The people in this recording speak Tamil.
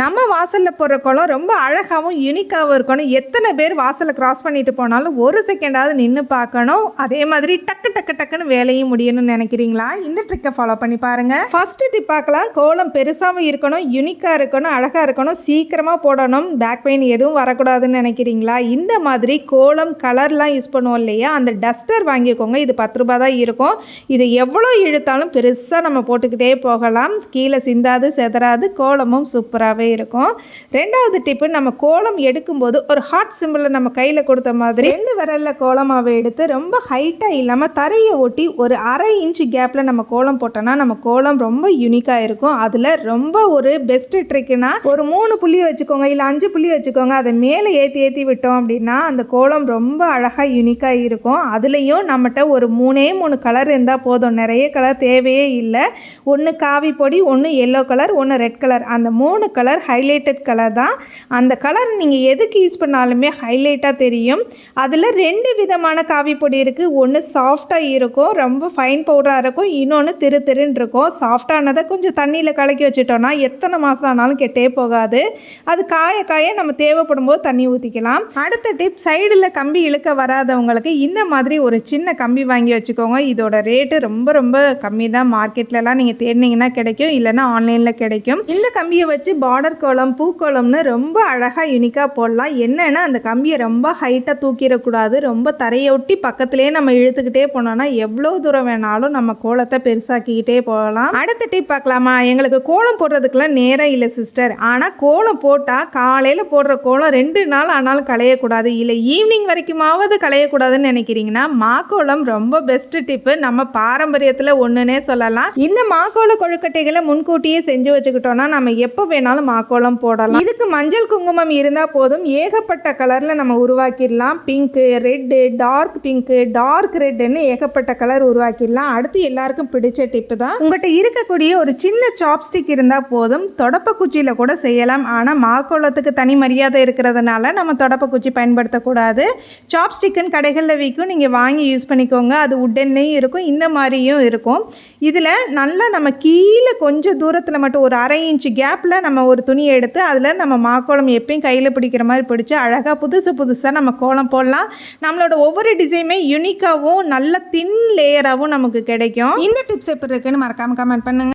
நம்ம வாசலில் போடுற கோலம் ரொம்ப அழகாகவும் யூனிக்காகவும் இருக்கணும். எத்தனை பேர் வாசலை கிராஸ் பண்ணிட்டு போனாலும் ஒரு செகண்டாவது நின்று பார்க்கணும். அதே மாதிரி டக்கு டக்கு டக்குன்னு வேலையும் முடியணும்னு நினைக்கிறீங்களா? இந்த ட்ரிக்கை ஃபாலோ பண்ணி பாருங்கள் ஃபஸ்ட்டு டிப் பார்க்கலாம். கோலம் பெருசாகவும் இருக்கணும் யூனிக்காக இருக்கணும் அழகாக இருக்கணும். சீக்கிரமாக போடணும். பேக் பெயின் எதுவும் வரக்கூடாதுன்னு நினைக்கிறீங்களா? இந்த மாதிரி கோலம் கலர்லாம் யூஸ் பண்ணுவோம் இல்லையா? அந்த டஸ்டர் வாங்கிக்கோங்க. இது பத்து ரூபா தான் இருக்கும். இது எவ்வளோ இழுத்தாலும் பெருசாக நம்ம போட்டுக்கிட்டே போகலாம். கீழே சிந்தாது செதறாது. கோலமும் சூப்பராகவே இருக்கும். ரெண்டாவது டிப்பு நம்ம கோலம் எடுக்கும்போது ஒரு ஹார்ட் சிம்பிளை நம்ம கையில் கொடுத்த மாதிரி ரெண்டு விரலில் கோலமாகவே எடுத்து ரொம்ப ஹைட்டாக இல்லாமல் தரையை ஒட்டி ஒரு அரை இன்ச்சு கேப்பில் நம்ம கோலம் போட்டோன்னா நம்ம கோலம் ரொம்ப யூனிக்காக இருக்கும். அதில் ரொம்ப ஒரு பெஸ்ட் ட்ரிக்குனா ஒரு மூணு புள்ளி வச்சுக்கோங்க இல்லை அஞ்சு புள்ளி வச்சுக்கோங்க அதை மேலே ஏற்றி ஏற்றி விட்டோம் அப்படின்னா அந்த கோலம் ரொம்ப அழகாக யூனிக்காக இருக்கும். அதுலேயும் நம்மகிட்ட ஒரு மூணே மூணு கலர் இருந்தால் போதும். நிறைய கலர் தேவையே இல்லை. ஒன்று காவி பொடி ஒன்று எல்லோ கலர் ஒன்று ரெட் கலர் அந்த மூணு கலர் ஹைலைட்டட் கலர் தான். அந்த கலர் நீங்கள் எதுக்கு யூஸ் பண்ணாலுமே ஹைலைட்டாக தெரியும். அதில் ரெண்டு விதமான காவி பொடி இருக்குது ஒன்று சாஃப்டாக இருக்கும் ரொம்ப ஃபைன் பவுடராக இருக்கும் இன்னொன்று திரு திருன்னு இருக்கும். சாஃப்டானதை கொஞ்சம் தண்ணியில் கலக்கி வச்சுட்டோன்னா எத்தனை மாதம் ஆனாலும் கெட்டே போகாது. அது காய காய நம்ம தேவைப்படும் போது தண்ணி ஊற்றிக்கலாம் அடுத்த டிப் சைடில் கம்பி இழுக்க வராதவங்களுக்கு இந்த மாதிரி ஒரு சின்ன கம்பி வாங்கி வச்சுக்கோங்க. இதோட ரேட்டு ரொம்ப ரொம்ப கம்மி தான் மார்க்கெட்லலாம் நீங்கள் தேடினீங்கன்னா கிடைக்கும் இல்லைன்னா ஆன்லைனில் கிடைக்கும். இந்த கம்பியை வச்சு பார்டர் கோலம் பூக்கோலம்னு ரொம்ப அழகாக யூனிக்காக போடலாம். என்னென்னா அந்த கம்பியை ரொம்ப ஹைட்டாக தூக்கிடக்கூடாது. ரொம்ப தரையொட்டி பக்கத்துலேயே நம்ம இழுத்துக்கிட்டே போனோம்னா எவ்வளோ தூரம் வேணாலும் நம்ம கோலத்தை பெருசாக்கிக்கிட்டே போகலாம். அடுத்த டிப் பார்க்கலாமா? எங்களுக்கு கோலம் போடுறதுக்கெல்லாம் நேரம் இல்லை சிஸ்டர் ஆனால் கோலம் போட்டால் காலையில் போடுற கோலம் ரெண்டு நாள் ஆனாலும் களையக்கூடாது. இல்லை ஈவினிங் வரைக்குமாவது களையக்கூடாதுன்னு நினைக்கிறீங்கன்னா மாக்கோலம் ரொம்ப பெஸ்ட் டிப்பு நம்ம பாரம்பரியத்தில் ஒன்றுனே சொல்லலாம். இந்த மாக்கோள கொழுக்கட்டைகளை முன்கூட்டியே செஞ்சு வச்சுக்கிட்டோம்னா நம்ம எப்போ வேணாலும் மாக்கோளம் போடலாம். இதுக்கு மஞ்சள் குங்குமம் இருந்தால் போதும். ஏகப்பட்ட கலரில் நம்ம உருவாக்கிடலாம். Pink red dark pink dark ரெட்டுன்னு ஏகப்பட்ட கலர் உருவாக்கிடலாம். அடுத்து எல்லாருக்கும் பிடிச்ச டிப்பு தான். உங்கள்கிட்ட இருக்கக்கூடிய ஒரு சின்ன சாப்ஸ்டிக் இருந்தால் போதும். தொடப்ப குச்சியில் கூட செய்யலாம். ஆனால் மாக்கோலத்துக்கு தனி மரியாதை இருக்கிறதுனால நம்ம தொடப்ப குச்சி பயன்படுத்தக்கூடாது. சாப்ஸ்டிக்குன்னு கடைகளில் விற்கும் நீங்கள் வாங்கி யூஸ் பண்ணிக்கோங்க. அது உடனேயும் இருக்கும். இந்த மாதிரியும் இருக்கும். இதில் நல்லா நம்ம கீழே கொஞ்சம் தூரத்தில் மட்டும் ஒரு அரை இன்ச்சு கேப்பில் நம்ம ஒரு துணியை எடுத்து அதில் நம்ம மாக்கோளம் எப்பயும் கையில் பிடிக்கிற மாதிரி பிடிச்சி அழகாக புதுசு புதுசாக நம்ம கோலம் போடலாம். நம்மளோட ஒவ்வொரு டிசைனுமே யூனிக்காகவும் நல்ல தின் லேயராகவும் நமக்கு கிடைக்கும். இந்த டிப்ஸ் எப்படி இருக்குன்னு மறக்காமல் கமெண்ட் பண்ணுங்கள்